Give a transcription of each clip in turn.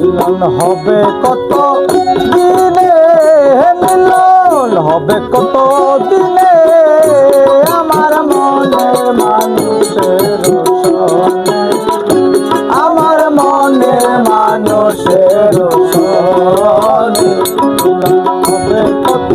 মিলন হবে কত দিনে? মিলন হবে কত দিনে? আমার মনে মানুষের আমার মনে মানুষের হবে কত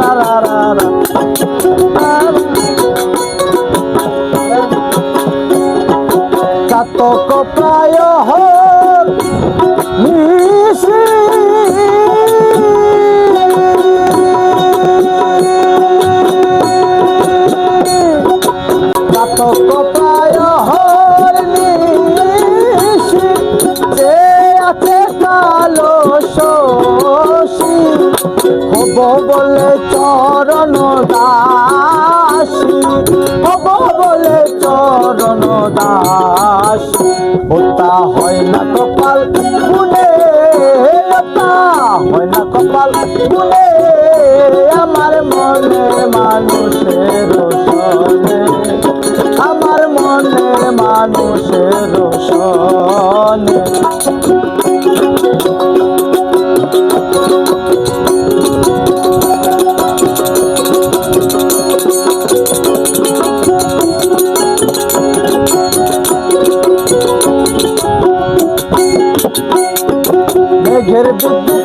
বলে চরণ দাসী হব বলে চরণ দাসী। ওটা হয় না কপাল গুনে হয় না কপাল গুনে আমার মনে মানুষের আমার মনের মানুষের সনে ফের দুঃখ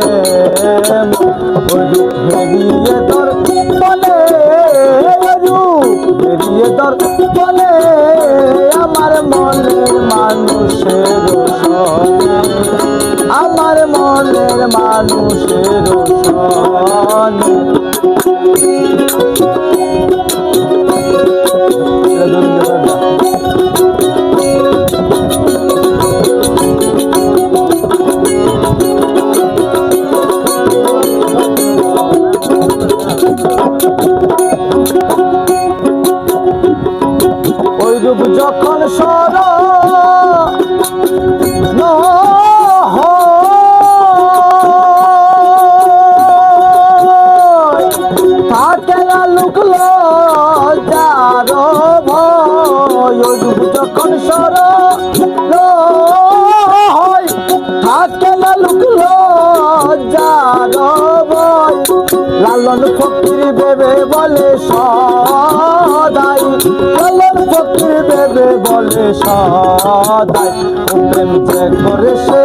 হারায় দর বলে হেরিয়ে দর বলে আমার মনের মানুষের আমার মানুষের ওইরূপ যখন সর থাকে আলুক লার ওইরূপ যখন সর থাকে আলুক লার লালন ফকির বেবে বলে সদাই। লালন বেবে বলে সদাই। প্রেম যে করে সে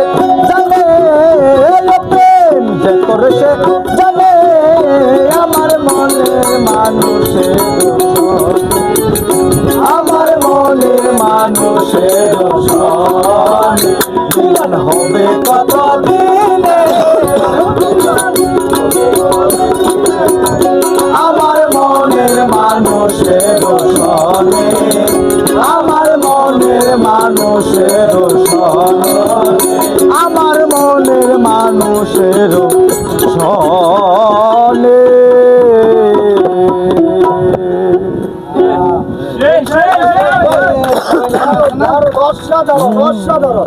মানুষের আমার মনের মানুষের সলে বর্ষা ধরো বর্ষা ধরো